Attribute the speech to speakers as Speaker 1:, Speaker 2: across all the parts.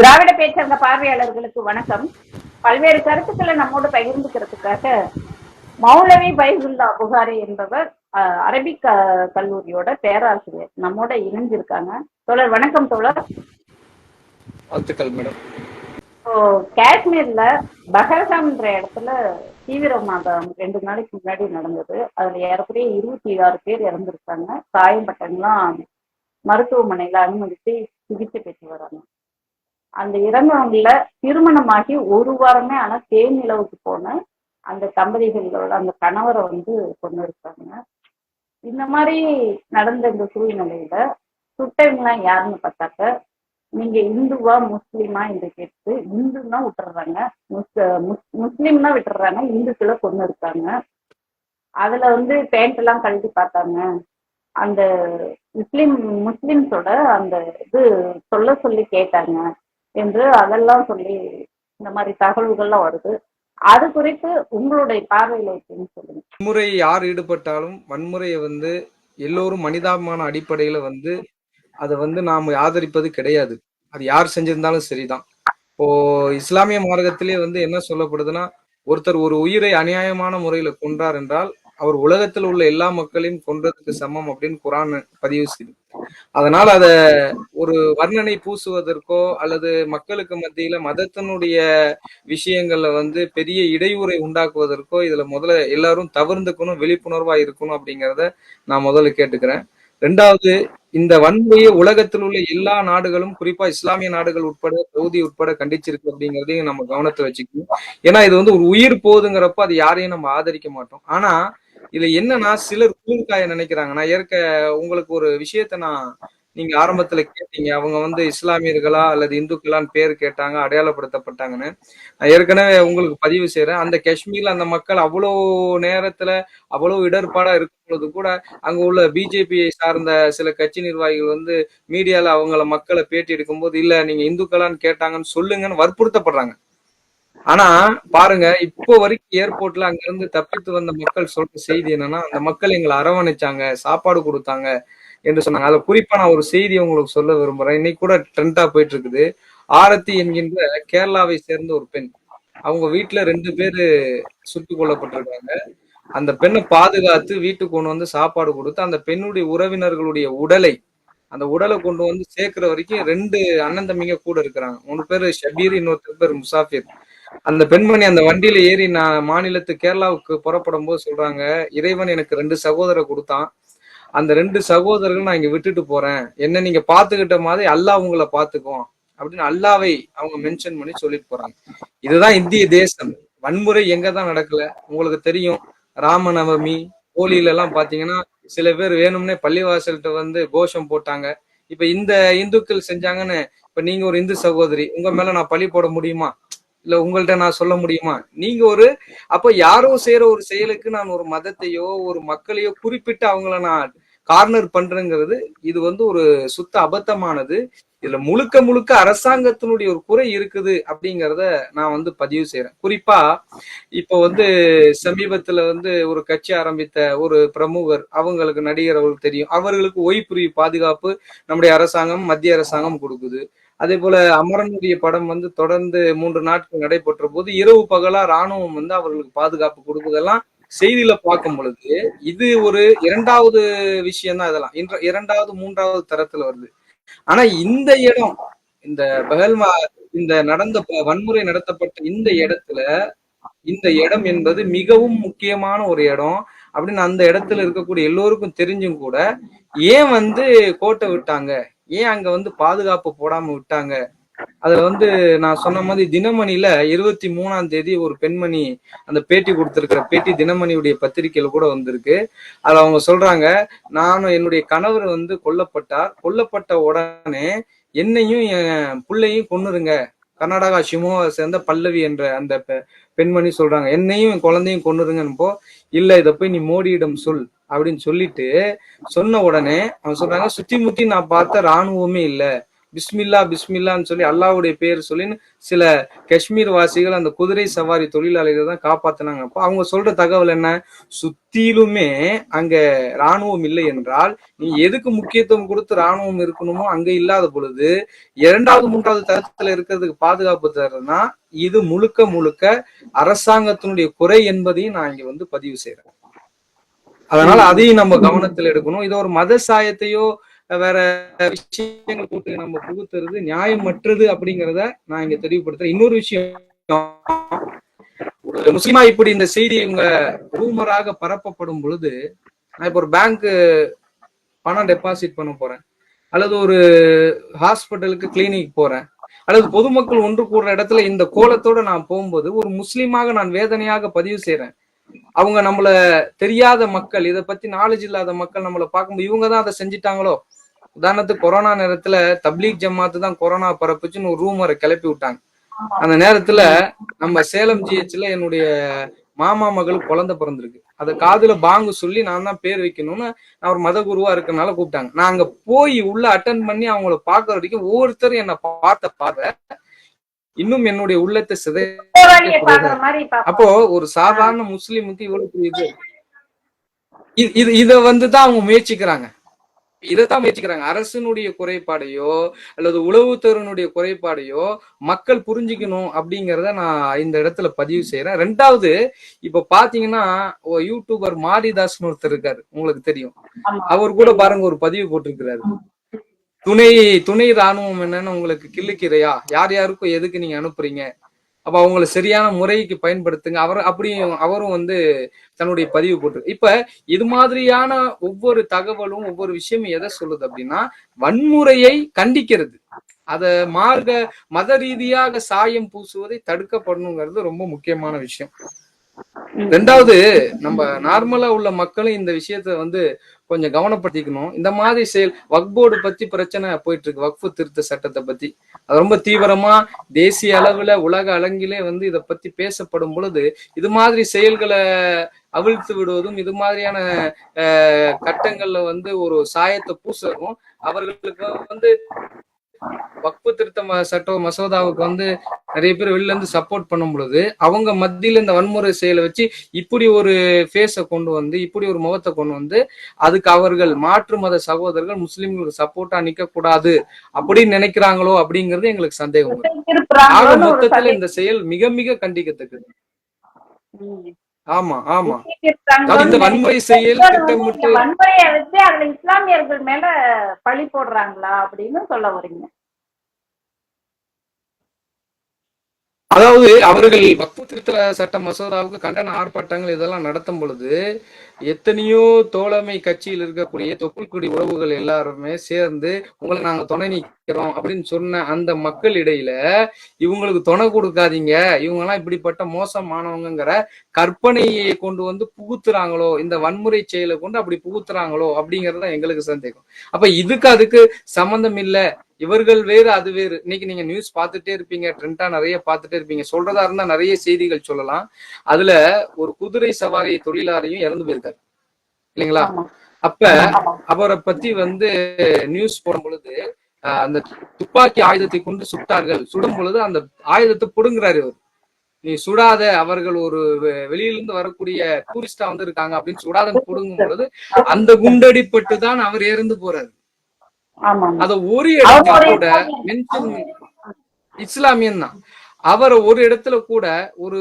Speaker 1: திராவிட பேச்சங்க பார்வையாளர்களுக்கு வணக்கம். பல்வேறு கருத்துக்களை நம்மோடு பகிர்ந்துக்கிறதுக்காக மௌலவி பைசுல்லா புகாரி என்பவர் அரபிக் கல்லூரியோட பேராசிரியர். நம்மோட இணைஞ்சிருக்காங்க. தோழர் வணக்கம் தோழர்.
Speaker 2: வாழ்த்துக்கள் மேடம்.
Speaker 1: இப்போ காஷ்மீர்ல பஹல்காம்ன்ற இடத்துல தீவிரவாதம் ரெண்டு நாளைக்கு முன்னாடி நடந்தது. அதுல ஏறக்குறைய இருபத்தி ஆறு பேர் இறந்திருக்காங்க. காயம்பட்டவங்களாம் மருத்துவமனையில அனுமதித்து சிகிச்சை பெற்று வராங்க. அந்த இறந்தவங்கள திருமணமாகி ஒரு வாரமே ஆனா தேனிலவுக்கு போன அந்த தம்பதிகளோட அந்த கணவரை வந்து கொண்டு இருக்காங்க இந்த மாதிரி நடந்த இந்த சூழ்நிலையில சுட்டவங்களாம் யாருன்னு பார்த்தாக்க நீங்க இந்துவா முஸ்லீமா என்று கேட்டு இந்துன்னா விட்டுறாங்க. முஸ் முஸ்- முஸ்லீம்னா விட்டுறாங்க இந்துக்களை கொண்டு இருக்காங்க அதுல வந்து பேண்ட் எல்லாம் கழுதி பார்த்தாங்க. அந்த முஸ்லீம் முஸ்லிம்ஸோட அந்த இது சொல்ல சொல்லி கேட்டாங்க. என்று அதெல்லாம் சொல்லி இந்த மாதிரி தகவல்கள்லாம் வருது. அது குறித்து உங்களுடைய பார்வையில சொல்லுங்க?
Speaker 2: வன்முறை யார் ஈடுபட்டாலும் வன்முறையை வந்து எல்லோரும் மனிதாபிமான அடிப்படையில வந்து அதை வந்து நாம் ஆதரிப்பது கிடையாது. அது யார் செஞ்சிருந்தாலும் சரிதான். இப்போ இஸ்லாமிய மார்க்கத்திலே வந்து என்ன சொல்லப்படுதுன்னா ஒருத்தர் ஒரு உயிரை அநியாயமான முறையில கொன்றார் என்றால் அவர் உலகத்தில் உள்ள எல்லா மக்களையும் கொன்றதுக்கு சமம் அப்படின்னு குரான் பதிவு செய்யுது அதனால அத ஒரு வர்ணனை பூசுவதற்கோ அல்லது மக்களுக்கு மத்தியில மதத்தினுடைய விஷயங்கள்ல வந்து பெரிய இடையூறை உண்டாக்குவதற்கோ இதுல முதல்ல எல்லாரும் தவிர்ந்துக்கணும் விழிப்புணர்வா இருக்கணும் அப்படிங்கிறத நான் முதல்ல கேட்டுக்கிறேன். ரெண்டாவது இந்த வன்முறையை உலகத்தில் உள்ள எல்லா நாடுகளும் குறிப்பா இஸ்லாமிய நாடுகள் உட்பட சவுதி உட்பட கண்டிச்சிருக்கு அப்படிங்கிறதையும் நம்ம கவனத்தை வச்சுக்கணும். ஏன்னா இது வந்து ஒரு உயிர் போதுங்கிறப்ப அது யாரையும் நம்ம ஆதரிக்க மாட்டோம். ஆனா இதுல என்னன்னா சிலர் கூர்க்காய நினைக்கிறாங்க. நான் ஏற்க உங்களுக்கு ஒரு விஷயத்த நான் நீங்க ஆரம்பத்துல கேட்டீங்க. அவங்க வந்து இஸ்லாமியர்களா அல்லது இந்துக்களான்னு பேர் கேட்டாங்க அடையாளப்படுத்தப்பட்டாங்கன்னு. நான் ஏற்கனவே உங்களுக்கு பதிவு செய்யறேன் அந்த காஷ்மீர்ல அந்த மக்கள் அவ்வளோ நேரத்துல அவ்வளவு இடர்பாடா இருக்கும் பொழுது கூட அங்க உள்ள பிஜேபியை சார்ந்த சில கட்சி நிர்வாகிகள் வந்து மீடியால அவங்கள மக்களை பேட்டி எடுக்கும்போது இல்ல நீங்க இந்துக்களான்னு கேட்டாங்கன்னு சொல்லுங்கன்னு வற்புறுத்தப்படுறாங்க. ஆனா பாருங்க இப்போ வரைக்கும் ஏர்போர்ட்ல அங்க இருந்து தப்பித்து வந்த மக்கள் சொல்ற செய்தி என்னன்னா அந்த மக்கள் எங்களை அரவணைச்சாங்க சாப்பாடு கொடுத்தாங்க என்று சொன்னாங்க. அதுல குறிப்பா நான் ஒரு செய்தி உங்களுக்கு சொல்ல விரும்புறேன். இன்னைக்கு கூட ட்ரெண்டா போயிட்டு இருக்குது ஆரத்தி என்கின்ற கேரளாவை சேர்ந்த ஒரு பெண். அவங்க வீட்டுல ரெண்டு பேரு சுட்டு கொல்லப்பட்டிருக்காங்க. அந்த பெண்ணை பாதுகாத்து வீட்டுக்கு கொண்டு வந்து சாப்பாடு கொடுத்து அந்த பெண்ணுடைய உறவினர்களுடைய உடலை அந்த உடலை கொண்டு வந்து சேர்க்கிற வரைக்கும் ரெண்டு அண்ணன் தம்பிங்க கூட இருக்கிறாங்க. மூணு பேர் ஷபீர் இன்னொருத்தர் பேர் முசாஃபிர். அந்த பெண்மணி அந்த வண்டியில ஏறி நான் மாநிலத்து கேரளாவுக்கு புறப்படும் போது சொல்றாங்க இறைவன் எனக்கு ரெண்டு சகோதரர் கொடுத்தான். அந்த ரெண்டு சகோதரர்கள் நான் இங்க விட்டுட்டு போறேன். என்ன நீங்க பாத்துக்கிட்ட மாதிரி அல்லாஹ் உங்களை பாத்துக்கும் அப்படின்னு அல்லாவை அவங்க மென்ஷன் பண்ணி சொல்லிட்டு போறாங்க. இதுதான் இந்திய தேசம். வன்முறை எங்க தான் நடக்கல? உங்களுக்கு தெரியும் ராமநவமி ஹோலியில எல்லாம் பாத்தீங்கன்னா சில பேர் வேணும்னே பள்ளிவாசல்கிட்ட வந்து கோஷம் போட்டாங்க. இப்ப இந்த இந்துக்கள் செஞ்சாங்கன்னு இப்ப நீங்க ஒரு இந்து சகோதரி உங்க மேல நான் பழி போட முடியுமா? இல்ல உங்கள்ட்ட நான் சொல்ல முடியுமா? நீங்க ஒரு அப்ப யாரோ செய்யற ஒரு செயலுக்கு நான் ஒரு மதத்தையோ ஒரு மக்களையோ குறிப்பிட்டு அவங்கள நான் கார்னர் பண்றேங்கிறது இது வந்து ஒரு சுத்த அபத்தமானது. இதுல முழுக்க முழுக்க அரசாங்கத்தினுடைய ஒரு குறை இருக்குது அப்படிங்கிறத நான் வந்து பதிவு செய்யறேன் குறிப்பா இப்போ வந்து சமீபத்துல வந்து ஒரு கட்சி ஆரம்பித்த ஒரு பிரமுகர் அவங்களுக்கு நடிகர் அவர்களுக்கு தெரியும். அவர்களுக்கு ஓய்வுரிய பாதுகாப்பு நம்முடைய அரசாங்கம் மத்திய அரசாங்கம் கொடுக்குது. அதே போல அமரனுடைய படம் வந்து தொடர்ந்து மூன்று நாட்கள் நடைபெற்ற போது இரவு பகலா ராணுவம் வந்து அவர்களுக்கு பாதுகாப்பு கொடுப்பதெல்லாம் செய்தியில பார்க்கும் பொழுது இது ஒரு இரண்டாவது விஷயம் தான் இதெல்லாம். இன்ற- இரண்டாவது மூன்றாவது தரத்துல வருது. ஆனா இந்த இடம் இந்த பகல்மா இந்த நடந்த வன்முறை நடத்தப்பட்ட இந்த இடத்துல இந்த இடம் என்பது மிகவும் முக்கியமான ஒரு இடம் அப்படின்னு அந்த இடத்துல இருக்கக்கூடிய எல்லோருக்கும் தெரிஞ்சும் கூட ஏன் வந்து கோட்டை விட்டாங்க? ஏன் அங்க வந்து பாதுகாப்பு போடாம விட்டாங்க? அதுல வந்து நான் சொன்ன மாதிரி தினமணில இருபத்தி மூணாம் தேதி ஒரு பெண்மணி அந்த பேட்டி கொடுத்திருக்கிற பேட்டி தினமணியுடைய பத்திரிகையில கூட வந்திருக்கு. அதுல அவங்க சொல்றாங்க நானும் என்னுடைய கணவர் வந்து கொல்லப்பட்டார். கொல்லப்பட்ட உடனே என்னையும் என் பிள்ளையும் கொன்னுருங்க. கர்நாடகா சிமோவை சேர்ந்த பல்லவி என்ற அந்த பெ- பெண்மணி சொல்றாங்க. என்னையும் என் குழந்தையும் கொன்னுருங்கன்னு இல்ல இதை போய் நீ மோடியிடம் சொல் அப்படின்னு சொல்லிட்டு சொன்ன உடனே அவங்க சொல்றாங்க சுத்தி முத்தி நான் பார்த்த ராணுவமே இல்லை. பிஸ்மில்லா பிஸ்மில்லான்னு சொல்லி அல்லாவுடைய பேர் சொல்லின்னு சில காஷ்மீர் வாசிகள் அந்த குதிரை சவாரி தொழிலாளிகள் தான் காப்பாத்தினாங்க. அப்போ அவங்க சொல்ற தகவல் என்ன? சுத்திலுமே அங்க ராணுவம் இல்லை என்றால் நீ எதுக்கு முக்கியத்துவம் கொடுத்து ராணுவம் இருக்கணுமோ அங்க இல்லாத பொழுது இரண்டாவது மூன்றாவது தரத்துல இருக்கிறதுக்கு பாதுகாப்பு தரதுன்னா இது முழுக்க முழுக்க அரசாங்கத்தினுடைய குறை என்பதையும் நான் இங்க வந்து பதிவு செய்யறேன் அதனால அதையும் நம்ம கவனத்துல எடுக்கணும். இது ஒரு மத சாயத்தையோ வேற விஷயங்கள் போட்டு நம்ம புகுத்துறது நியாயமற்றது அப்படிங்கிறத நான் இங்க தெளிவுபடுத்துறேன். இன்னொரு விஷயம் ஒரு முஸ்லிமா இப்படி இந்த செய்தி இவங்க ரூமராக பரப்பப்படும் பொழுது நான் இப்ப ஒரு பேங்க் பணம் டெபாசிட் பண்ண போறேன். அல்லது ஒரு ஹாஸ்பிட்டலுக்கு கிளினிக் போறேன். அல்லது பொதுமக்கள் ஒன்று கூடுற இடத்துல இந்த கோலத்தோட நான் போகும்போது ஒரு முஸ்லீமாக நான் வேதனையாக பதிவு செய்யறேன் அவங்க நம்மள தெரியாத மக்கள் இதை பத்தி நாலேஜ் இல்லாத மக்கள் நம்மள பார்க்கும்போது இவங்க தான் அதை செஞ்சிட்டாங்களோ? உதாரணத்துக்கு கொரோனா நேரத்துல தப்லீக் ஜமாத்து தான் கொரோனா பரப்புச்சுன்னு ஒரு ரூமரை கிளப்பி விட்டாங்க. அந்த நேரத்துல நம்ம சேலம் ஜிஹெச்ல என்னுடைய மாமா மகளுக்கு குழந்தை பிறந்திருக்கு. அதை காதுல பாங்கு சொல்லி நான் தான் பேர் வைக்கணும்னு நான் ஒரு மத குருவா இருக்கனால கூப்பிட்டாங்க. நான் அங்க போய் உள்ள அட்டன் பண்ணி அவங்கள பார்க்கற வரைக்கும் ஒவ்வொருத்தரும் என்ன பார்த்த பார்த்த இன்னும் என்னுடைய உள்ளத்தை சிதை
Speaker 1: பாக்குற.
Speaker 2: அப்போ ஒரு சாதாரண முஸ்லீமுக்கு இவ்வளவு பெரிய இது. இது- இது இத வந்து தான் அவங்க முயற்சிக்கிறாங்க. இதைத்தான் முயற்சிக்கிறாங்க. அரசனுடைய குறைபாடையோ அல்லது உளவுத்துறையினுடைய குறைபாடையோ மக்கள் புரிஞ்சுக்கணும் அப்படிங்கறத நான் இந்த இடத்துல பதிவு செய்யறேன் ரெண்டாவது இப்ப பாத்தீங்கன்னா ஒரு யூடியூபர் மாரிதாஸ்னு ஒருத்தர் இருக்காரு. உங்களுக்கு தெரியும். அவர் கூட பாருங்க ஒரு பதிவு போட்டிருக்கிறாரு. துணை துணை ராணுவம் என்னன்னு உங்களுக்கு கிள்ளுக்கிறையா யார் யாருக்கும் எதுக்கு நீங்க அனுப்புறீங்க? அப்ப அவங்கள சரியான முறைக்கு பயன்படுத்துங்க. அவர் அப்படியும் அவரும் வந்து தன்னுடைய பதிவு போட்டு இப்ப இது மாதிரியான ஒவ்வொரு தகவலும் ஒவ்வொரு விஷயமும் எதை சொல்லுது அப்படின்னா வன்முறையை கண்டிக்கிறது. அத மார்க்க மத ரீதியாக சாயம் பூசுவதை தடுக்கப்படணுங்கிறது ரொம்ப முக்கியமான விஷயம். ரெண்டாவது நம்ம நார்மலா உள்ள மக்களும் இந்த விஷயத்த வந்து கொஞ்சம் கவனப்படுத்திக்கணும். இந்த மாதிரி செயல் வக்போர்டு பத்தி பிரச்சனை போயிட்டு இருக்கு வக்ஃபு திருத்த சட்டத்தை பத்தி. அது ரொம்ப தீவிரமா தேசிய அளவுல உலக அளங்கிலே வந்து இதை பத்தி பேசப்படும் பொழுது இது மாதிரி செயல்களை அவிழ்த்து விடுவதும் இது மாதிரியான கட்டங்கள்ல வந்து ஒரு சாயத்தை பூசவும் அவர்களுக்கு வந்து வக்பு திருத்த சட்ட மசோதாவுக்கு வந்து நிறைய பேர் வெளில இருந்து சப்போர்ட் பண்ணும் பொழுது அவங்க மத்தியில இந்த வன்முறை செயலை வச்சு இப்படி ஒரு ஃபேஸை கொண்டு வந்து இப்படி ஒரு முகத்தை கொண்டு வந்து அதுக்கு அவர்கள் மாற்று மத சகோதரர்கள் முஸ்லிம்களுக்கு சப்போர்ட்டா நிக்க கூடாது அப்படின்னு நினைக்கிறாங்களோ அப்படிங்கிறது எங்களுக்கு சந்தேகம். ஆக மொத்தத்துல. இந்த செயல் மிக மிக கண்டிக்கத்தக்கது. ஆமா ஆமா. இந்த வன்முறை செயல் திட்டமிட்டு
Speaker 1: வன்முறையை வச்சு அதுல இஸ்லாமியர்கள் மேல பழி போடுறாங்களா அப்படின்னு சொல்ல வரீங்க
Speaker 2: அதாவது அவர்கள் வக்பு திருத்த சட்ட மசோதாவுக்கு கண்டன ஆர்ப்பாட்டங்கள் இதெல்லாம் நடத்தும் பொழுது எத்தனையோ தோழமை கட்சியில் இருக்கக்கூடிய தொப்புள்குடி உறவுகள் எல்லாருமே சேர்ந்து உங்களை நாங்க துணை நிக்கிறோம் அப்படின்னு சொன்ன அந்த மக்கள் இடையில இவங்களுக்கு துணை கொடுக்காதீங்க. இவங்க எல்லாம் இப்படிப்பட்ட மோசமானவங்கிற கற்பனையை கொண்டு வந்து புகுத்துறாங்களோ இந்த வன்முறை செயலை கொண்டு அப்படி புகுத்துறாங்களோ அப்படிங்கறது தான் எங்களுக்கு சந்தேகம். அப்ப இதுக்கு அதுக்கு சம்பந்தம் இல்ல. இவர்கள் வேறு அது வேறு. இன்னைக்கு நீங்க நியூஸ் பார்த்துட்டே இருப்பீங்க ட்ரெண்டா நிறைய பார்த்துட்டே இருப்பீங்க. சொல்றதா இருந்தா நிறைய செய்திகள் சொல்லலாம். அதுல ஒரு குதிரை சவாரி தொழிலாளியும் இறந்து போயிருக்காரு. இல்லைங்களா. அப்ப அவரை பத்தி வந்து நியூஸ் போடும் பொழுது அந்த துப்பாக்கி ஆயுதத்தை கொண்டு சுட்டார்கள். சுடும் பொழுது அந்த ஆயுதத்தை புடுங்குறாரு இவர். நீ சுடாத அவர்கள் ஒரு வெளியிலிருந்து வரக்கூடிய டூரிஸ்டா வந்து இருக்காங்க அப்படின்னு சுடாதன்னு புடுங்கும் பொழுது அந்த குண்டடிப்பட்டு தான் அவர் இறந்து போறாரு. அத ஒரு இடத்துல கூட மென்ஷன் இஸ்லாமியன் தான். அவரை ஒரு இடத்துல கூட ஒரு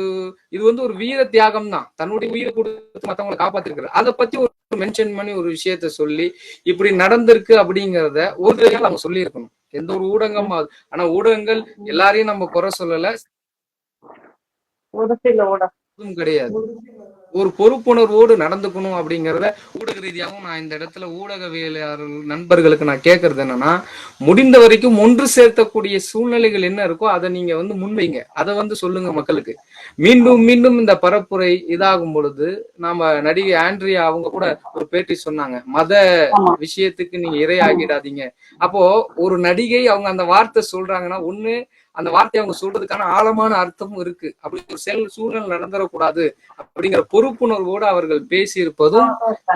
Speaker 2: இது வந்து ஒரு வீர தியாகம் தான் தன்னுடைய உயிரை கொடுத்து மத்தவங்களை காப்பாத்திருக்கிறார். அதை பத்தி ஒரு மென்ஷன் பண்ணி ஒரு விஷயத்த சொல்லி இப்படி நடந்திருக்கு அப்படிங்கறத ஒரு தடவை அவங்க சொல்லி இருக்கணும் எந்த ஒரு ஊடகம் ஆனா ஊடகங்கள் எல்லாரையும் நம்ம குறை சொல்லல. கிடையாது. ஒரு பொறுப்புணர்வோடு நடந்துக்கணும் அப்படிங்கறத ஊடக ரீதியாகவும் நான் இந்த இடத்துல ஊடகவியலாளர் நண்பர்களுக்கு நான் கேட்கறது என்னன்னா முடிந்த வரைக்கும் ஒன்று சேர்த்தக்கூடிய சூழ்நிலைகள் என்ன இருக்கோ அதை நீங்க வந்து முன்வைங்க. அதை வந்து சொல்லுங்க மக்களுக்கு. மீண்டும் மீண்டும் இந்த பரப்புரை இதாகும் பொழுது நாம நடிகை ஆண்ட்ரியா அவங்க கூட ஒரு பேட்டி சொன்னாங்க. மத. விஷயத்துக்கு நீங்க இரையாகிடாதீங்க. அப்போ ஒரு நடிகை அவங்க அந்த வார்த்தை சொல்றாங்கன்னா ஒண்ணு அந்த வார்த்தையை அவங்க சொல்றதுக்கான ஆழமான அர்த்தமும் இருக்கு. அப்படி ஒரு செயல் சூழ்நிலை நடந்துடக்கூடாது அப்படிங்கிற பொறுப்புணர்வோடு அவர்கள் பேசியிருப்பதும்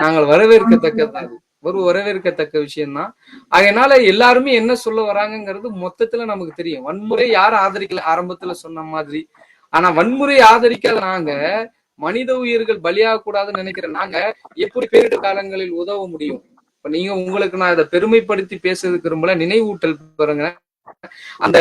Speaker 2: நாங்கள் வரவேற்கத்தக்கது ஒரு வரவேற்கத்தக்க விஷயம்தான். அதனால எல்லாருமே என்ன சொல்ல வராங்கங்கிறது மொத்தத்துல நமக்கு தெரியும். வன்முறை யாரும் ஆதரிக்கல? ஆரம்பத்துல சொன்ன மாதிரி. ஆனா வன்முறை ஆதரிக்காத நாங்க மனித உயிர்கள் பலியாக கூடாதுன்னு நினைக்கிற நாங்க எப்படி பேரிடர் காலங்களில் உதவ முடியும்? இப்ப நீங்க உங்களுக்கு நான் இதை பெருமைப்படுத்தி பேசுறதுக்கு விரும்பல நினைவூட்டல் பாருங்க அந்த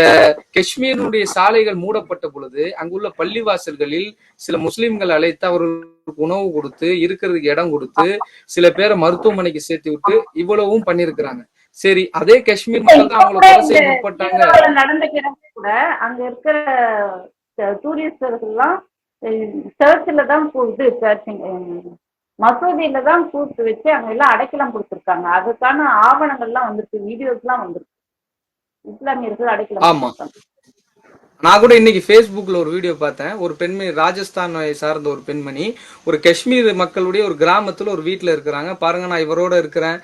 Speaker 2: காஷ்மீருடைய சாலைகள் மூடப்பட்ட பொழுது அங்குள்ள பள்ளிவாசல்களில் சில முஸ்லிம்கள் அழைத்து அவர்களுக்கு உணவு கொடுத்து இருக்கிறதுக்கு இடம் கொடுத்து சில பேரை மருத்துவமனைக்கு சேர்த்து விட்டு இவ்வளவும் பண்ணிருக்கிறாங்க சரி அதே காஷ்மீர் மக்கள் தான் அவங்களை கொலை செய்ய முற்பட்டாங்க.
Speaker 1: நடந்த கூட அங்க இருக்கிற டூரிஸ்டர்கள்லாம் சர்ச்சில் தான் கூ- இது சர்ச்சிங் மசூதியில தான் கூப்பிட்டு வச்சு அங்க எல்லாம் அடைக்கலம் கொடுத்துருக்காங்க. அதுக்கான ஆவணங்கள்லாம் வந்திருக்கு வீடியோஸ்லாம் வந்திருக்கு. இஸ்லாமியர்கள் அடைக்கலம்
Speaker 2: ஆமா. நான் கூட இன்னைக்கு Facebookல ஒரு வீடியோ பார்த்தேன். ஒரு பெண்மணி ராஜஸ்தானை சார்ந்த ஒரு பெண்மணி ஒரு காஷ்மீர் மக்களுடைய ஒரு கிராமத்துல ஒரு வீட்ல இருக்கிறாங்க. பாருங்க நான் இவரோட இருக்கிறேன்.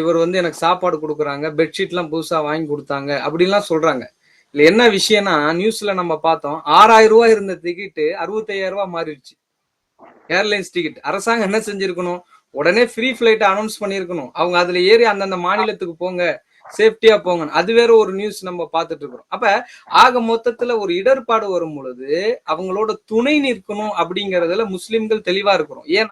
Speaker 2: இவர் வந்து எனக்கு சாப்பாடு கொடுக்குறாங்க பெட்ஷீட்லாம் புதுசா வாங்கி கொடுத்தாங்க அப்படிலாம் சொல்றாங்க. இல்ல என்ன விஷயம்னா நியூஸ்ல நம்ம பார்த்தோம் ஆறாயிரம் ரூபாய் இருந்த டிக்கெட்டு அறுபத்தையாயிரம் ரூபாய் மாறிடுச்சு. ஏர்லைன்ஸ் டிக்கெட் அரசாங்கம் என்ன செஞ்சிருக்கணும்? உடனே ஃப்ரீ ஃபிளைட் அனௌன்ஸ் பண்ணியிருக்கணும் அவங்க அதுல ஏறி அந்தந்த மாநிலத்துக்கு போங்க. சேஃப்டியா போங்க அது வேற ஒரு நியூஸ் நம்ம பார்த்துட்டு இருக்கிறோம். அப்ப ஆக மொத்தத்துல ஒரு இடர்பாடு வரும் பொழுது அவங்களோட துணை நிற்கணும் அப்படிங்கறதுல முஸ்லிம்கள் தெளிவா இருக்கிறோம். ஏன்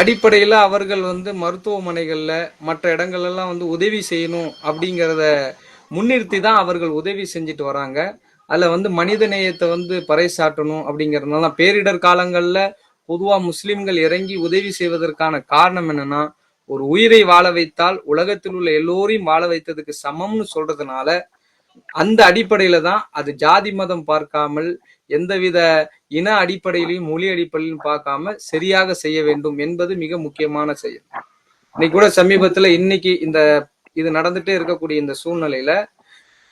Speaker 2: அடிப்படையில அவர்கள் வந்து மருத்துவமனைகள்ல மற்ற இடங்கள் எல்லாம் வந்து உதவி செய்யணும் அப்படிங்கறத முன்னிறுத்தி தான் அவர்கள் உதவி செஞ்சுட்டு வராங்க. அதுல வந்து மனித நேயத்தை வந்து பறைசாட்டணும் அப்படிங்கறதுனால பேரிடர் காலங்கள்ல பொதுவா முஸ்லிம்கள் இறங்கி உதவி செய்வதற்கான காரணம் என்னன்னா ஒரு உயிரை வாழ வைத்தால் உலகத்தில் உள்ள எல்லோரையும் வாழ வைத்ததுக்கு சமம்னு சொல்றதுனால அந்த அடிப்படையில தான் அது ஜாதி மதம் பார்க்காமல் எந்தவித இன அடிப்படையிலையும் மொழி அடிப்படையிலும் பார்க்காம சரியாக செய்ய வேண்டும் என்பது மிக முக்கியமான செயல். இன்னைக்கு கூட சமீபத்துல இன்னைக்கு இந்த இது நடந்துட்டே இருக்கக்கூடிய இந்த சூழ்நிலையில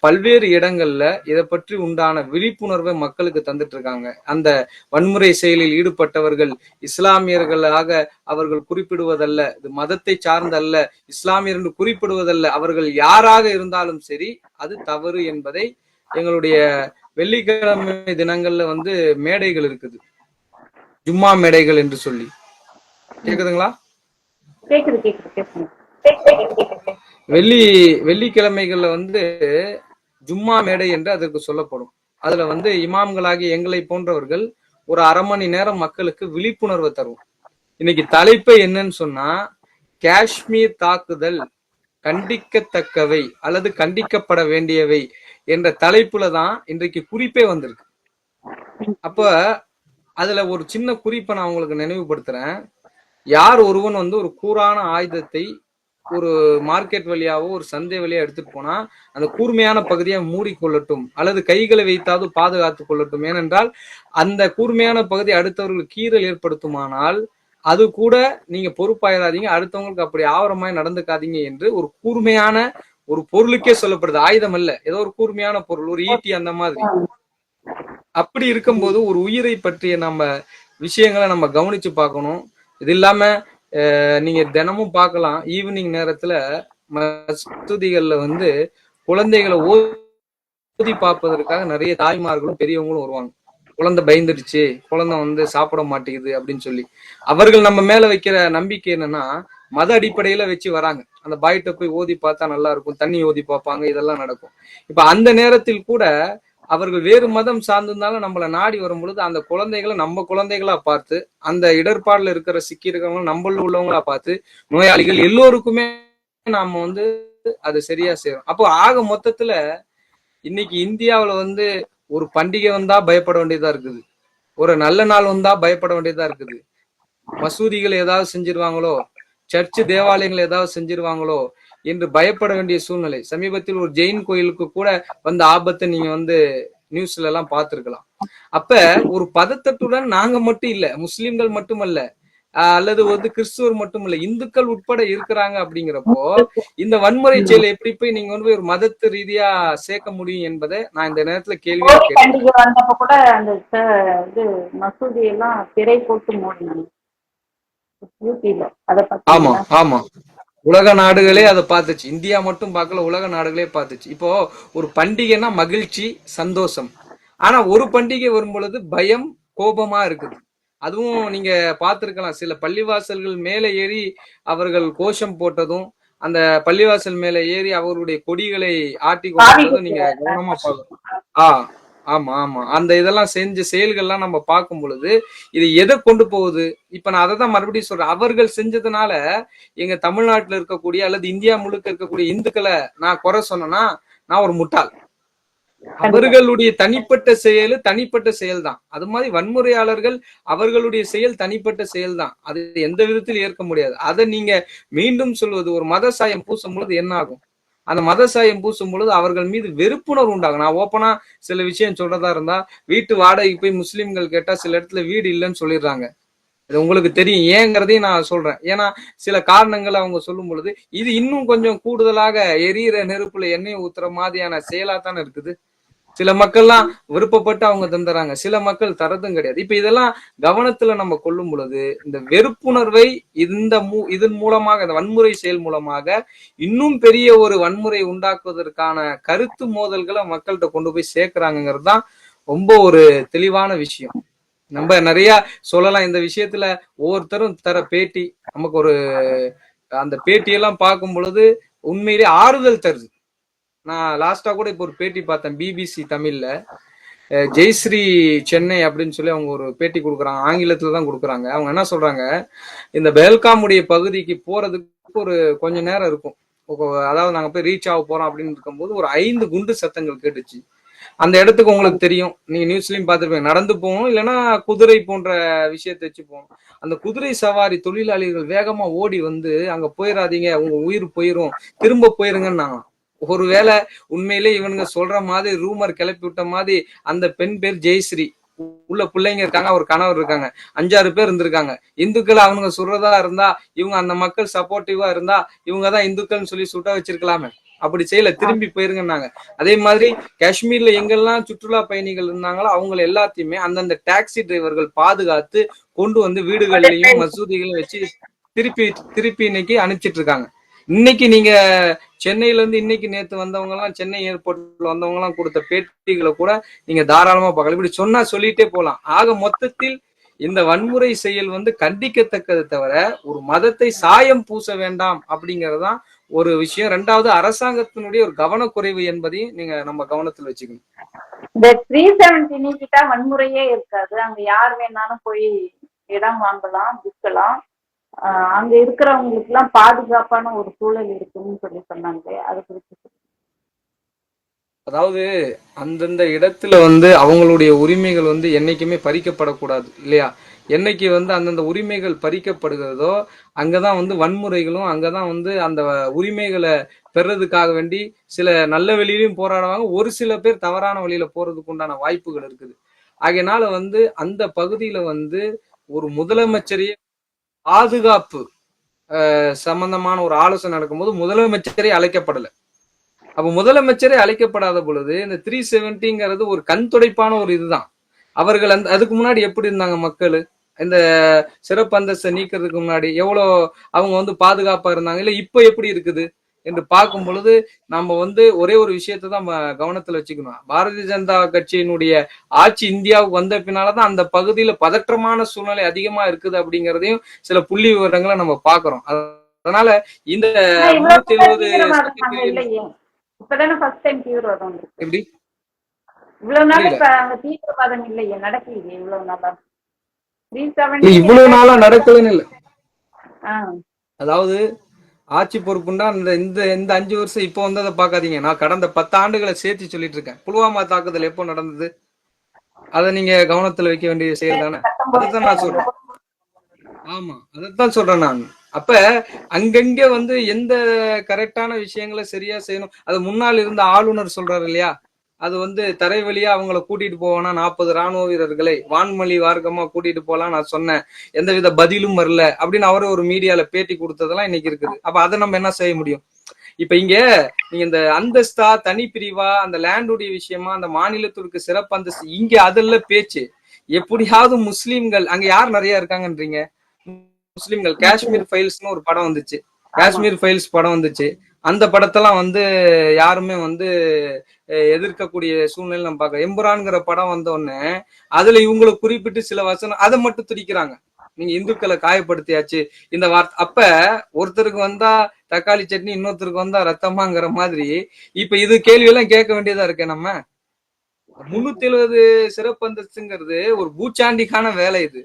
Speaker 2: பல்வேறு இடங்கள்ல இதை பற்றி உண்டான விழிப்புணர்வை மக்களுக்கு தந்துட்டு இருக்காங்க அந்த வன்முறை செயலில் ஈடுபட்டவர்கள் இஸ்லாமியர்களாக அவர்கள் குறிப்பிடுவதல்ல இது மதத்தை சார்ந்தல்ல இஸ்லாமியர் என்று குறிப்பிடுவதல்ல அவர்கள் யாராக இருந்தாலும் சரி அது தவறு என்பதை எங்களுடைய வெள்ளிக்கிழமை தினங்கள்ல வந்து மேடைகள் இருக்குது. ஜும்மா மேடைகள் என்று சொல்லி. கேக்குதுங்களா?
Speaker 1: கேக்குது கேக்குது கேக்குது.
Speaker 2: வெள்ளி வெள்ளிக்கிழமைகள்ல வந்து ஜும்மா மேடை என்று அதற்கு சொல்லப்படும். அதுல வந்து இமாம்களாகி எங்களை போன்றவர்கள் ஒரு அரை மணி நேரம் மக்களுக்கு விழிப்புணர்வை தரும். இன்னைக்கு தலைப்பு என்னன்னு சொன்னா காஷ்மீர் தாக்குதல் கண்டிக்கத்தக்கவை அல்லது கண்டிக்கப்பட வேண்டியவை என்ற தலைப்புல தான் இன்றைக்கு குறிப்பே வந்திருக்கு. அப்ப அதுல ஒரு சின்ன குறிப்பை நான் உங்களுக்கு நினைவுபடுத்துறேன். யார் ஒருவன் வந்து ஒரு கூரான ஆயுதத்தை ஒரு மார்க்கெட் வழியாவோ ஒரு சந்தை வழியா எடுத்துட்டு போனா அந்த கூர்மையான பகுதியை மூடிக்கொள்ளட்டும் அல்லது கைகளை வைத்தாவது பாதுகாத்து கொள்ளட்டும். ஏனென்றால் அந்த கூர்மையான பகுதி அடுத்தவர்களுக்கு கீறல் ஏற்படுத்துமானால் அது கூட நீங்க பொறுப்பாயிடாதீங்க அடுத்தவங்களுக்கு அப்படி ஆவரமாய் நடந்துக்காதீங்க என்று ஒரு கூர்மையான ஒரு பொருளுக்கே சொல்லப்படுது. ஆயுதம் அல்ல. ஏதோ ஒரு கூர்மையான பொருள் ஒரு ஈட்டி அந்த மாதிரி. அப்படி இருக்கும்போது ஒரு உயிரை பற்றிய நம்ம விஷயங்களை நம்ம கவனிச்சு பார்க்கணும். இது இல்லாம நீங்க தினமும் பார்க்கலாம். ஈவினிங் நேரத்துல மசூதிகள்ல வந்து குழந்தைகளை ஊதி பார்ப்பதற்காக நிறைய தாய்மார்களும் பெரியவங்களும் வருவாங்க. குழந்தை பயந்துடுச்சு குழந்தை வந்து சாப்பிட மாட்டேங்குது அப்படின்னு சொல்லி. அவர்கள் நம்ம மேல வைக்கிற நம்பிக்கை என்னன்னா மத அடிப்படையில வச்சு வராங்க. அந்த பாய்கிட்ட போய் ஓதி பார்த்தா நல்லா இருக்கும் தண்ணி ஓதி பார்ப்பாங்க இதெல்லாம் நடக்கும். இப்ப அந்த நேரத்தில் கூட அவர்கள் வேறு மதம் சார்ந்திருந்தாலும் நம்மளை நாடி வரும் பொழுது அந்த குழந்தைகளை நம்ம குழந்தைகளா பார்த்து அந்த இடர்பாடுல இருக்கிற சிக்கி இருக்கிறவங்க நம்மள உள்ளவங்களா பார்த்து நோயாளிகள் எல்லோருக்குமே நாம வந்து அது சரியா செய்யறோம். அப்போ ஆக மொத்தத்துல இன்னைக்கு இந்தியாவுல வந்து ஒரு பண்டிகை வந்தா பயப்பட வேண்டியதா இருக்குது. ஒரு நல்ல நாள் வந்தா பயப்பட வேண்டியதா இருக்குது. மசூதிகள் ஏதாவது செஞ்சிருவாங்களோ? சர்ச்சு தேவாலயங்கள் ஏதாவது செஞ்சிருவாங்களோ? என்று பயப்பட வேண்டிய சூழ்நிலை. சமீபத்தில் ஒரு ஜெயின் கோயிலுக்கு கூட வந்த ஆபத்தை நீங்க வந்து நியூஸ்ல எல்லாம் பார்த்திருக்கலாம். அப்ப ஒரு பதத்தத்துடன் நாங்க மட்டும் இல்ல முஸ்லிம்கள் மட்டுமல்ல அல்லது வந்து கிறிஸ்துவர் மட்டுமல்ல இந்துக்கள் உட்பட இருக்கிறாங்க அப்படிங்கிறப்போ இந்த வன்முறை செயலை எப்படி போய் நீங்க வந்து ஒரு மதத்து ரீதியா சேர்க்க முடியும் என்பதை நான் இந்த நேரத்துல
Speaker 1: வந்தப்ப கூட அந்த இது மசூதி எல்லாம் திரை போட்டு மூடினாங்க.
Speaker 2: ஆமா ஆமா. உலக நாடுகளே அதை பார்த்துச்சு. இந்தியா மட்டும் பார்க்கல உலக நாடுகளே பார்த்துச்சு. இப்போ ஒரு பண்டிகைன்னா மகிழ்ச்சி சந்தோஷம். ஆனா ஒரு பண்டிகை வரும் பொழுது பயம் கோபமா இருக்குது. அதுவும் நீங்க பார்த்துருக்கலாம். சில பள்ளிவாசல்கள் மேலே ஏறி அவர்கள் கோஷம் போட்டதும் அந்த பள்ளிவாசல் மேல ஏறி அவர்களுடைய கொடிகளை ஆட்டி கொண்டதும் நீங்க கவனமா பார்க்கணும். ஆ. ஆமா ஆமா. அந்த இதெல்லாம் செஞ்ச செயல்கள்லாம் நம்ம பார்க்கும் பொழுது இது எதை கொண்டு போகுது? இப்ப நான் அதை தான் மறுபடியும் சொல்றேன். அவர்கள் செஞ்சதுனால எங்க தமிழ்நாட்டுல இருக்கக்கூடிய அல்லது இந்தியா முழுக்க இருக்கக்கூடிய இந்துக்களை நான் குறை சொன்னேன்னா நான் ஒரு முட்டாள். அவர்களுடைய தனிப்பட்ட செயல் தனிப்பட்ட செயல் தான் அது மாதிரி வன்முறையாளர்கள் அவர்களுடைய செயல் தனிப்பட்ட செயல் தான் அது எந்த விதத்தில் ஏற்க முடியாது. அதை நீங்க மீண்டும் சொல்வது ஒரு மத சாயம் பூசும் பொழுது என்ன ஆகும்? அந்த மத சாயம் பூசும் பொழுது அவர்கள் மீது வெறுப்புணர்வு உண்டாகும். நான் ஓப்பனா சில விஷயம் சொல்றதா இருந்தா வீட்டு வாடகைக்கு போய் முஸ்லீம்கள் கேட்டா சில இடத்துல வீடு இல்லைன்னு சொல்லிடுறாங்க. இது உங்களுக்கு தெரியும். ஏங்கிறதையும் நான் சொல்றேன். ஏன்னா சில காரணங்கள் அவங்க சொல்லும் பொழுது இது இன்னும் கொஞ்சம் கூடுதலாக எரியிற நெருப்புல எண்ணெய் ஊத்துற மாதிரியான செயலா தானே இருக்குது. சில மக்கள்லாம் விருப்பப்பட்டு அவங்க தந்துறாங்க. சில மக்கள் தரதும் கிடையாது. இப்ப இதெல்லாம் கவனத்துல நம்ம கொள்ளும் பொழுது இந்த வெறுப்புணர்வை இந்த மூ இதன் மூலமாக இந்த வன்முறை செயல் மூலமாக இன்னும் பெரிய ஒரு வன்முறை உண்டாக்குவதற்கான கருத்து மோதல்களை மக்கள்கிட்ட கொண்டு போய் சேர்க்கிறாங்கிறது தான் ரொம்ப ஒரு தெளிவான விஷயம். நம்ம நிறைய சொல்லலாம். இந்த விஷயத்துல ஒவ்வொருத்தரும் தர பேட்டி நமக்கு ஒரு அந்த பேட்டியெல்லாம் பார்க்கும் பொழுது உண்மையிலே ஆறுதல் தருது. நான் லாஸ்டா கூட இப்போ ஒரு பேட்டி பார்த்தேன் பிபிசி தமிழ்ல. ஜெய்ஸ்ரீ சென்னை அப்படின்னு சொல்லி அவங்க ஒரு பேட்டி கொடுக்குறாங்க ஆங்கிலத்துல தான் கொடுக்குறாங்க. அவங்க என்ன சொல்றாங்க இந்த பெல்காமுடைய பகுதிக்கு போறதுக்கு ஒரு கொஞ்ச நேரம் இருக்கும். அதாவது நாங்க போய் ரீச் ஆக போறோம் அப்படின்னு இருக்கும்போது ஒரு ஐந்து குண்டு சத்தங்கள் கேட்டுச்சு. அந்த இடத்துக்கு உங்களுக்கு தெரியும். நீங்க நியூஸ்லயும் பார்த்துருப்பீங்க. நடந்து போகணும் இல்லைன்னா குதிரை போன்ற விஷயத்தை வச்சு போகணும். அந்த குதிரை சவாரி தொழிலாளிகள் வேகமா ஓடி வந்து அங்க போயிடாதீங்க உங்க உயிர் போயிரும். திரும்ப போயிருங்கன்னாங்க ஒருவேளை உண்மையிலே இவனுங்க சொல்ற மாதிரி ரூமர் கிளப்பி விட்ட மாதிரி அந்த பெண் பேர் ஜெயஸ்ரீ. உள்ள பிள்ளைங்க இருக்காங்க ஒரு கணவர் இருக்காங்க. அஞ்சாறு பேர் இருந்திருக்காங்க. இந்துக்கள் அவனுங்க சொல்றதா இருந்தா இவங்க அந்த மக்கள் சப்போர்ட்டிவா இருந்தா இவங்க தான் இந்துக்கள்னு சொல்லி சுட்ட வச்சிருக்கலாமே. அப்படி செய்யல திரும்பி போயிருங்கன்னாங்க. அதே மாதிரி காஷ்மீர்ல எங்கெல்லாம் சுற்றுலா பயணிகள் இருந்தாங்களோ அவங்க எல்லாத்தையுமே அந்தந்த டாக்ஸி டிரைவர்கள் பாதுகாத்து கொண்டு வந்து வீடுகள்லயும் மசூதிகளையும் வச்சு திருப்பி திருப்பி இன்னைக்கு அனுப்பிச்சிட்டு இருக்காங்க. இன்னைக்கு நீங்க சென்னையில இருந்து இன்னைக்கு நேத்து வந்தவங்க எல்லாம் சென்னை ஏர்போர்ட்ல வந்தவங்க எல்லாம் கொடுத்த பேட்டிகளை கூட நீங்க தாராளமா பார்க்கலாம். இப்படி சொன்னா சொல்லிட்டே போலாம். ஆக மொத்தத்தில் இந்த வன்முறை செயல் வந்து கண்டிக்கத்தக்கதை தவிர ஒரு மதத்தை சாயம் பூச வேண்டாம் அப்படிங்கறதுதான் ஒரு விஷயம். ரெண்டாவது அரசாங்கத்தினுடைய ஒரு கவனக்குறைவு என்பதையும் நீங்க நம்ம கவனத்தில் வச்சுக்கணும்.
Speaker 1: இந்த த்ரீ செவன்டி நீக்கிட்டா வன்முறையே இருக்காது. அங்க யார் வேணாலும் போய் இடம் வாங்கலாம் விற்கலாம். அங்க இருக்கிறவங்களுக்கு எல்லாம் பாதுகாப்பான ஒரு சூழல் இருக்குன்னு சொல்லி சொன்னாங்க. அது குறித்து
Speaker 2: அதாவது அந்தந்த இடத்துல வந்து அவங்களுடைய உரிமைகள் வந்து என்னைக்குமே பறிக்கப்படக்கூடாது இல்லையா? என்னைக்கு வந்து அந்தந்த உரிமைகள் பறிக்கப்படுகிறதோ அங்கதான் வந்து வன்முறைகளும் அங்கதான் வந்து அந்த உரிமைகளை பெறதுக்காக வேண்டி சில நல்ல வழியிலையும் போராடுவாங்க. ஒரு சில பேர் தவறான வழியில போறதுக்கு உண்டான வாய்ப்புகள் இருக்குது. ஆகையினால வந்து அந்த பகுதியில வந்து ஒரு முதலமைச்சரையே பாதுகாப்பு அஹ், சம்பந்தமான ஒரு ஆலோசனை நடக்கும்போது முதலமைச்சரே அழைக்கப்படல. அப்ப முதலமைச்சரே அழைக்கப்படாத பொழுது இந்த த்ரீ செவன்டிங்கிறது ஒரு கண் துடைப்பான ஒரு இதுதான். அவர்கள் அந்த அதுக்கு முன்னாடி எப்படி இருந்தாங்க மக்கள்? இந்த சிறப்பு அந்தஸ்தை நீக்கிறதுக்கு முன்னாடி எவ்வளோ அவங்க வந்து பாதுகாப்பா இருந்தாங்க? இல்ல இப்போ எப்படி இருக்குது? என்று பார்க்கும் பொழுது நம்ம வந்து ஒரே ஒரு விஷயத்தை தான் நம்ம கவனத்துல வச்சுக்கணும். பாரதிய ஜனதா கட்சியினுடைய ஆட்சி இந்தியாவுக்கு வந்த பின்னாலதான் அந்த பகுதியில பதற்றமான சூழ்நிலை அதிகமா இருக்குது அப்படிங்கிறதையும் சில புள்ளி விவரங்களை நம்ம பாக்குறோம் அதனால இந்த முன்னூத்தி எழுபது எப்படி?
Speaker 1: இவ்வளவு நாள்
Speaker 2: புரியல.
Speaker 1: இப்ப அங்க தீவிரவாதம் இல்லையே. நடக்கலையே இவ்வளவு நாளா?
Speaker 2: இவ்வளவு நாளா நடக்கலன்னு இல்ல. அதாவது ஆட்சி பொறுப்புண்டா இந்த இந்த இந்த அஞ்சு வருஷம் இப்போ வந்ததை பார்க்காதீங்க. நான் கடந்த பத்து ஆண்டுகளை சேர்த்து சொல்லிட்டு இருக்கேன். புல்வாமா தாக்குதல் எப்போ நடந்தது? அதை நீங்க கவனத்துல வைக்க வேண்டிய செயல் தானே? அதைத்தான் நான் சொல்றேன். ஆமா அதைத்தான் சொல்றேன் நான். அப்ப அங்கங்க வந்து எந்த கரெக்டான விஷயங்களை சரியா செய்யணும்? அது முன்னால் இருந்த ஆளுநர் சொல்றாரு இல்லையா? அது வந்து தரை வழியா அவங்கள கூட்டிட்டு போவோம்னா நாற்பது ராணுவ வீரர்களை? வான்மொழி வார்க்கமா கூட்டிட்டு போலாம் நான் சொன்னேன். எந்தவித பதிலும் வரல. அப்படின்னு அவரே ஒரு மீடியால பேட்டி கொடுத்ததெல்லாம் இன்னைக்கு இருக்குது. அப்ப அதை நம்ம என்ன செய்ய முடியும்? இப்ப இங்க நீங்க இந்த அந்தஸ்தா தனிப்பிரிவா அந்த லேண்டுடைய விஷயமா அந்த மாநிலத்திற்கு சிறப்பு அந்தஸ்து இங்க அதெல்லாம் பேச்சு. எப்படியாவது முஸ்லீம்கள் அங்க யார் நிறைய இருக்காங்கன்றீங்க? முஸ்லீம்கள் காஷ்மீர் ஃபைல்ஸ்னு ஒரு படம் வந்துச்சு. காஷ்மீர் ஃபைல்ஸ் படம் வந்துச்சு. அந்த படத்தெல்லாம் வந்து யாருமே வந்து எதிர்க்கக்கூடிய சூழ்நிலை நம்ம பார்க்க எம்புரான்ங்கிற படம் வந்த உடனே அதுல இவங்களை குறிப்பிட்டு சில வசனம் அதை மட்டும் துடிக்கிறாங்க. நீங்க இந்துக்களை காயப்படுத்தியாச்சு இந்த வார்த்தை. அப்ப ஒருத்தருக்கு வந்தா தக்காளி சட்னி இன்னொருத்தருக்கு வந்தா ரத்தமாங்கிற மாதிரி இப்ப இது கேள்வி எல்லாம் கேட்க வேண்டியதா இருக்கு நம்ம? முன்னூத்தி எழுபது சிறப்பு அந்தஸ்துங்கிறது ஒரு பூச்சாண்டிக்கான வேலை இது.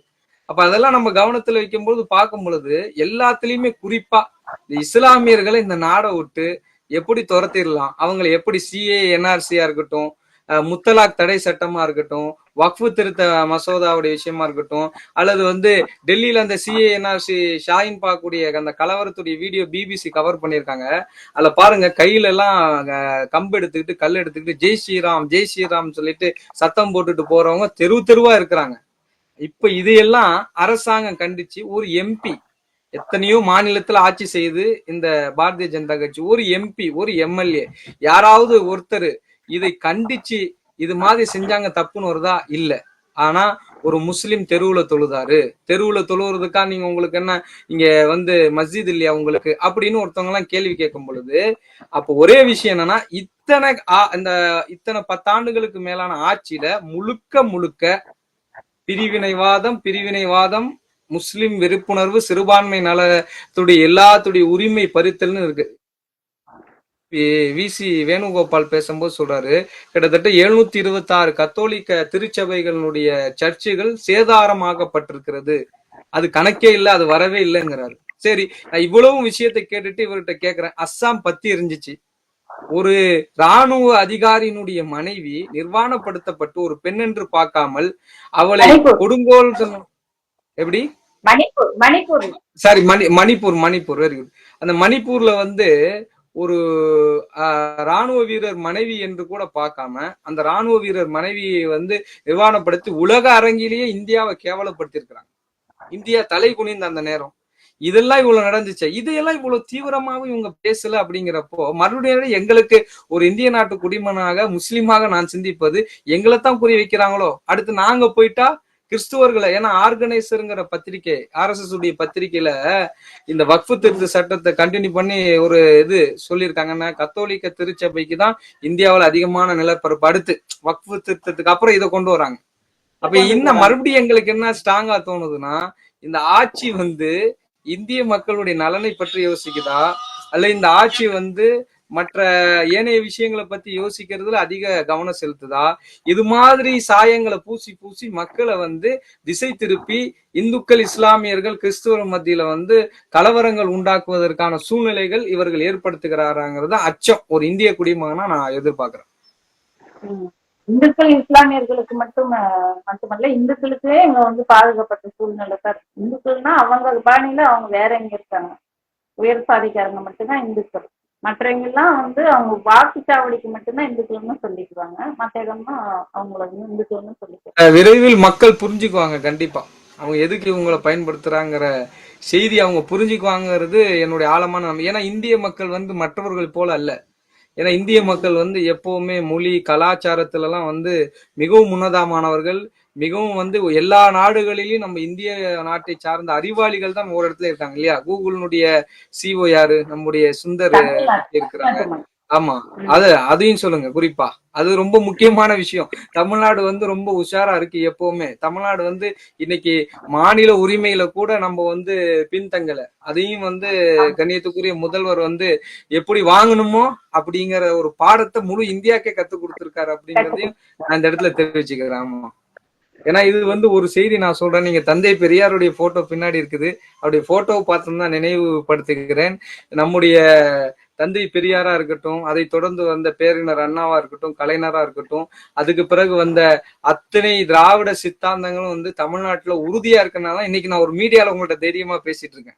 Speaker 2: அப்ப அதெல்லாம் நம்ம கவனத்துல வைக்கும்போது பார்க்கும் பொழுது எல்லாத்துலயுமே குறிப்பா இஸ்லாமியர்களை இந்த நாடை விட்டு எப்படி துரத்திடலாம்? அவங்களை எப்படி சிஏ என்ஆர்சியா இருக்கட்டும் முத்தலாக் தடை சட்டமா இருக்கட்டும் வக்ஃபு திருத்த மசோதாவுடைய விஷயமா இருக்கட்டும் அல்லது வந்து டெல்லியில அந்த சிஏ என்ஆர்சி ஷாயின் பார்க்கக்கூடிய அந்த கலவரத்துடைய வீடியோ பிபிசி கவர் பண்ணியிருக்காங்க. அதுல பாருங்க கையில எல்லாம் கம்பு எடுத்துக்கிட்டு கல் எடுத்துக்கிட்டு ஜெய் ஸ்ரீராம் ஜெய் ஸ்ரீராம் சொல்லிட்டு சத்தம் போட்டுட்டு போறவங்க தெரு தெருவா இருக்கிறாங்க. இப்ப இதையெல்லாம் அரசாங்கம் கண்டிச்சு ஒரு எம்பி எத்தனையோ மாநிலத்துல ஆட்சி செய்து இந்த பாரதிய ஜனதா கட்சி ஒரு எம்பி ஒரு எம்எல்ஏ யாராவது ஒருத்தர் இதை கண்டிச்சு இது மாதிரி செஞ்சாங்க தப்புன்னு வருதா? இல்ல. ஆனா ஒரு முஸ்லிம் தெருவுல தொழுதாரு. தெருவுல தொழுவுறதுக்கா நீங்க உங்களுக்கு என்ன இங்க வந்து மஸ்ஜித் இல்லையா உங்களுக்கு? அப்படின்னு ஒருத்தவங்க எல்லாம் கேள்வி கேட்கும் பொழுது அப்போ ஒரே விஷயம் என்னன்னா இத்தனை ஆ- இந்த இத்தனை பத்தாண்டுகளுக்கு மேலான ஆட்சியில முழுக்க முழுக்க பிரிவினைவாதம் பிரிவினைவாதம் முஸ்லிம் வெறுப்புணர்வு சிறுபான்மை நலத்துடைய எல்லாத்துடைய உரிமை பறித்தல்னு இருக்கு. விசி வேணுகோபால் பேசும்போது சொல்றாரு கிட்டத்தட்ட எழுநூத்தி இருபத்தி ஆறு கத்தோலிக்க திருச்சபைகளுடைய சர்ச்சுகள் சேதாரமாகப்பட்டிருக்கிறது அது கணக்கே இல்லை அது வரவே இல்லைங்கிறாரு. சரி நான் இவ்வளவு விஷயத்தை கேட்டுட்டு இவர்கிட்ட கேக்குறேன். அஸ்ஸாம் பத்தி இருந்துச்சு. ஒரு ராணுவ அதிகாரியினுடைய மனைவி நிர்வாணப்படுத்தப்பட்டு ஒரு பெண் என்று பார்க்காமல் அவளை கொடுங்கோல் எப்படி?
Speaker 1: Manipur Manipur.
Speaker 2: Sorry Mani Manipur Manipur. Very good அந்த மணிப்பூர்ல வந்து ஒரு ராணுவ வீரர் மனைவி என்று கூட பார்க்காம அந்த ராணுவ வீரர் மனைவியை வந்து நிர்வாணப்படுத்தி உலக அரங்கிலேயே இந்தியாவை கேவலப்படுத்தியிருக்கிறாங்க. இந்தியா தலை குனிந்த அந்த நேரம். இதெல்லாம் இவ்வளவு நடந்துச்சு. இதையெல்லாம் இவ்வளவு தீவிரமாவும் இவங்க பேசல அப்படிங்கிறப்போ மறுபடியும் எங்களுக்கு ஒரு இந்திய நாட்டு குடிமகனாக முஸ்லீமாக நான் சிந்திப்பது எங்களை தான் புரிய வைக்கிறாங்களோ? அடுத்து நாங்க போயிட்டா கிறிஸ்துவர்களை ஏன்னா ஆர்கனைசருங்கிற பத்திரிகை ஆர்எஸ்எஸ் உடைய பத்திரிகையில இந்த வக்ஃபு திருத்த சட்டத்தை கண்டினியூ பண்ணி ஒரு இது சொல்லியிருக்காங்கன்னா கத்தோலிக்க திருச்சபைக்கு தான் இந்தியாவில் அதிகமான நிலப்பரப்பு. அடுத்து வக்ஃபு திருத்தத்துக்கு அப்புறம் இதை கொண்டு வராங்க. அப்ப இன்னும் மறுபடியும் எங்களுக்கு என்ன ஸ்ட்ராங்கா தோணுதுன்னா இந்த ஆட்சி வந்து இந்திய மக்களுடைய நலனை பற்றி யோசிக்குதா? அல்ல இந்த ஆட்சி வந்து மற்ற ஏனைய விஷயங்களை பத்தி யோசிக்கிறதுல அதிக கவனம் செலுத்துதா? இது மாதிரி சாயங்களை பூசி பூசி மக்களை வந்து திசை திருப்பி இந்துக்கள் இஸ்லாமியர்கள் கிறிஸ்துவர் மத்தியில வந்து கலவரங்கள் உண்டாக்குவதற்கான சூழ்நிலைகள் இவர்கள் ஏற்படுத்துகிறாராங்கிறது அச்சம். ஒரு இந்திய குடிமகனா நான் எதிர்பார்க்கிறேன்.
Speaker 1: இந்துக்கள் இஸ்லாமியர்களுக்கு மட்டும் மட்டுமல்ல இந்துக்களுக்கே இங்க வந்து பாதுகாப்பட்ட சூழ்நிலை சார் இந்துக்கள்னா அவங்க பாணியில அவங்க வேற எங்க இருக்காங்க? உயர் சாதிக்காரங்க மட்டும்தான் இந்துக்கள். மற்றவங்கெல்லாம் வந்து அவங்க வாக்குச்சாவடிக்கு மட்டும்தான் இந்துக்கள்னு சொல்லிக்குவாங்க. மற்ற இடம்னா அவங்கள வந்து இந்துக்கள்னு
Speaker 2: சொல்லிக்குவாங்க. விரைவில் மக்கள் புரிஞ்சுக்குவாங்க கண்டிப்பா. அவங்க எதுக்கு இவங்களை பயன்படுத்துறாங்கிற செய்தி அவங்க புரிஞ்சுக்குவாங்கிறது என்னுடைய ஆழமான நம்பிக்கை. ஏன்னா இந்திய மக்கள் வந்து மற்றவர்கள் போல அல்ல. ஏன்னா இந்திய மக்கள் வந்து எப்பவுமே மொழி கலாச்சாரத்துல எல்லாம் வந்து மிகவும் உன்னதமானவர்கள். மிகவும் வந்து எல்லா நாடுகளிலும் நம்ம இந்திய நாட்டை சார்ந்த அறிவாளிகள் தான் ஒரு இடத்துல இருக்காங்க இல்லையா? கூகுளினுடைய சிஓ யாரு? நம்முடைய சுந்தர் இருக்கிறாங்க. ஆமா. அது அதையும் சொல்லுங்க குறிப்பா. அது ரொம்ப முக்கியமான விஷயம். தமிழ்நாடு வந்து ரொம்ப உஷாரா இருக்கு எப்பவுமே. தமிழ்நாடு வந்து இன்னைக்கு மாநில உரிமையில கூட நம்ம வந்து பின்தங்கல. அதையும் வந்து கண்ணியத்துக்குரிய முதல்வர் வந்து எப்படி வாங்கணுமோ அப்படிங்கிற ஒரு பாடத்தை முழு இந்தியாக்கே கத்து கொடுத்திருக்காரு அப்படிங்கறதையும் நான் இந்த இடத்துல தெரிவிச்சுக்கிறேன். ஆமா. ஏன்னா இது வந்து ஒரு செய்தி நான் சொல்றேன். நீங்க தந்தை பெரியாருடைய போட்டோ பின்னாடி இருக்குது. அவருடைய போட்டோவை பார்த்தோம்னா நினைவுபடுத்துகிறேன். நம்முடைய தந்தை பெரியாரா இருக்கட்டும் அதை தொடர்ந்து வந்த பேரினர் அண்ணாவா இருக்கட்டும் கலைஞரா இருக்கட்டும் அதுக்கு பிறகு வந்த அத்தனை திராவிட சித்தாந்தங்களும் வந்து தமிழ்நாட்டுல உறுதியா இருக்கனால இன்னைக்கு நான் ஒரு மீடியால உங்கள்ட்ட தைரியமா பேசிட்டு இருக்கேன்.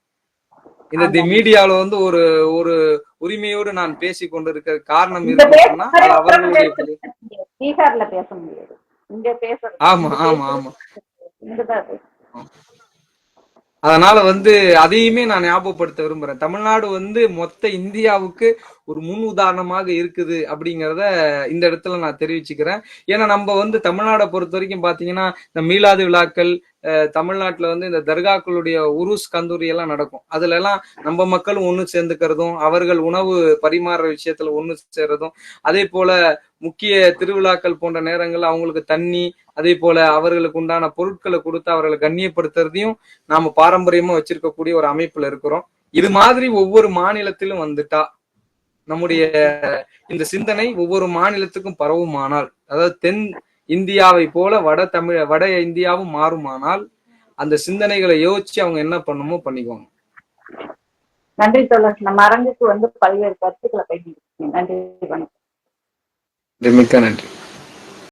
Speaker 2: இந்த தி- மீடியால வந்து ஒரு ஒரு உரிமையோடு நான் பேசி கொண்டிருக்க காரணம் இருக்குன்னா அவர்களுடைய.
Speaker 1: பீகார்ல பேச முடியாது. இங்க பேசுறது.
Speaker 2: ஆமா ஆமா ஆமா. அதனால வந்து அதையுமே நான் ஞாபகப்படுத்த விரும்புறேன். தமிழ்நாடு வந்து மொத்த இந்தியாவுக்கு ஒரு முன் உதாரணமாக இருக்குது அப்படிங்கிறத இந்த இடத்துல நான் தெரிவிச்சுக்கிறேன். ஏன்னா நம்ம வந்து தமிழ்நாடை பொறுத்த வரைக்கும் பாத்தீங்கன்னா இந்த மீளாது விழாக்கள் தமிழ்நாட்டுல வந்து இந்த தர்காக்களுடைய உருஸ் கந்தூரி எல்லாம் நடக்கும். அதுல எல்லாம் நம்ம மக்களும் ஒன்று சேர்ந்துக்கிறதும் அவர்கள் உணவு பரிமாறுற விஷயத்துல ஒண்ணு சேர்றதும் அதே போல முக்கிய திருவிழாக்கள் போன்ற நேரங்கள்ல அவங்களுக்கு தண்ணி அதே போல அவர்களுக்கு உண்டான பொருட்களை கொடுத்து அவர்களை கண்ணியப்படுத்துறதையும் நாம பாரம்பரியமா வச்சிருக்கக்கூடிய ஒரு அமைப்புல இருக்கிறோம். இது மாதிரி ஒவ்வொரு மாநிலத்திலும் வந்துட்டா நம்முடைய இந்த சிந்தனை ஒவ்வொரு மாநிலத்துக்கும் பரவுமானால் அதாவது தென் இந்தியாவை போல வட தமிழ் வட இந்தியாவும் மாறுமானால் அந்த சிந்தனைகளை யோசிச்சு அவங்க என்ன பண்ணுமோ பண்ணிக்குவாங்க.
Speaker 1: நன்றி தோழர். நம்ம அரங்குக்கு வந்து பல்வேறு கருத்துக்களை பயன்படுத்தி நன்றி வணக்கம்.
Speaker 2: மிக்க நன்றி.